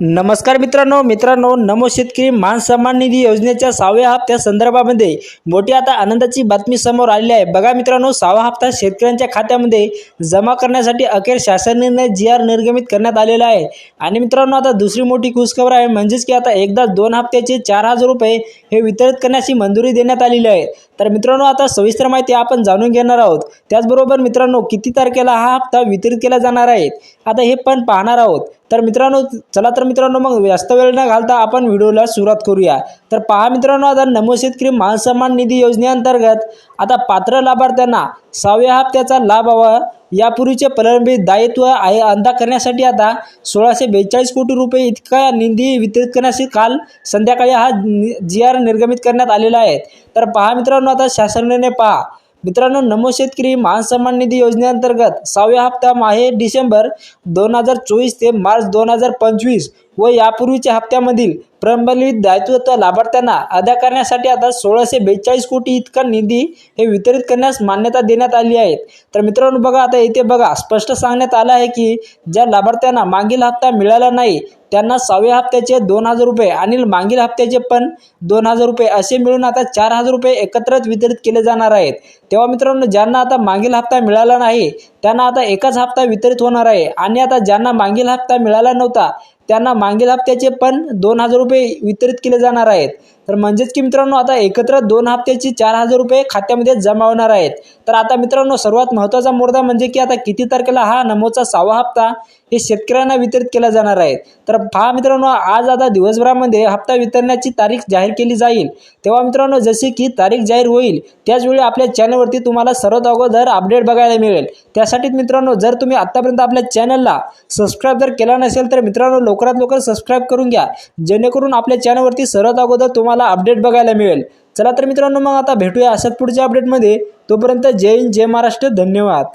नमस्कार मित्रांनो मित्रांनो नमो शेतकरी मान सन्मान निधी योजनेच्या सहाव्या हप्त्या संदर्भामध्ये मोठी आता आनंदाची बातमी समोर आलेली आहे. बघा मित्रांनो सहावा हप्ता शेतकऱ्यांच्या खात्यामध्ये जमा करण्यासाठी अखेर शासन निर्णय जी आर निर्गमित करण्यात आलेला आहे. आणि मित्रांनो आता दुसरी मोठी खुशखबर आहे म्हणजेच की आता एकदा दोन हप्त्याचे चार हजार रुपये हे वितरित करण्याची मंजुरी देण्यात आलेली आहे. तर मित्रांनो आता सविस्तर माहिती आपण जाणून घेणार आहोत. त्याचबरोबर मित्रांनो किती तारखेला हा हप्ता वितरित केला जाणार आहे? आता हे पण पाहणार आहोत. तर मित्रांनो चला तर मित्रांनो मग जास्त वेळ न घालता आपण व्हिडिओला सुरुवात करूया. तर पहा मित्रांनो आता नमो शेतकरी मानसन्मान निधी योजनेअंतर्गत आता पात्र लाभार्थ्यांना सहाव्या हप्त्याचा लाभ हवा. यापूर्वीचे प्रलंबित दायित्व आहे. अंदा करण्यासाठी आता सोळाशे बेचाळीस कोटी रुपये इतका निधी वितरित करण्यासाठी काल संध्याकाळी हा जी आर निर्गमित करण्यात आलेला आहे. तर पहा मित्रांनो आता शासनाने पहा मित्रांनो नमो शेतकरी मान सन्मान निधी योजनेअंतर्गत सहाव्या हप्ता आहे डिसेंबर दोन हजार चोवीस ते मार्च दोन हजार पंचवीस व यापूर्वीच्या हप्त्यामधील प्रलंबित दायित्व लाभार्थ्यांना अदा करण्यासाठी आता सोळाशे बेचाळीस कोटी इतका निधी हे वितरित करण्यास मान्यता देण्यात आली आहे. तर मित्रांनो बघा आता इथे बघा स्पष्ट सांगण्यात आलं आहे की ज्या लाभार्थ्यांना मागील हप्ता मिळाला नाही त्यांना सहाव्या हप्त्याचे दोन हजार रुपये आणि मागील हप्त्याचे पण दोन हजार रुपये असे मिळून आता चार हजार रुपये एकत्रच वितरित केले जाणार आहेत. तेव्हा मित्रांनो ज्यांना आता मागील हप्ता मिळाला नाही त्यांना आता एकच हप्ता वितरित होणार आहे. आणि आता ज्यांना मागील हप्ता मिळाला नव्हता त्यांना मागील हप्त्याचे पण दोन हजार रुपये वितरित केले जाणार आहेत. तर म्हणजेच की मित्रांनो आता एकत्र दोन हप्त्याची चार हजार रुपये खात्यामध्ये जमा होणार आहेत. तर आता मित्रांनो सर्वात महत्त्वाचा मुद्दा म्हणजे की आता किती तारखेला हा नमोचा सहावा हप्ता हे शेतकऱ्यांना वितरित केला जाणार आहे. तर पहा मित्रांनो आज आता दिवसभरामध्ये हप्ता वितरणाची तारीख जाहीर केली जाईल. तेव्हा मित्रांनो जशी की तारीख जाहीर होईल त्याचवेळी आपल्या चॅनलवरती तुम्हाला सर्वात अगोदर अपडेट बघायला मिळेल. त्यासाठीच मित्रांनो जर तुम्ही आत्तापर्यंत आपल्या चॅनलला सबस्क्राईब जर केला नसेल तर मित्रांनो लवकरात लवकर सबस्क्राईब करून घ्या. जेणेकरून आपल्या चॅनलवरती सर्वात अगोदर तुम्हाला अपडेट बघायला मिळेल. चला तर मित्रांनो मग आता भेटूया अशाच पुढच्या अपडेटमध्ये तोपर्यंत जय हिंद जय महाराष्ट्र. धन्यवाद.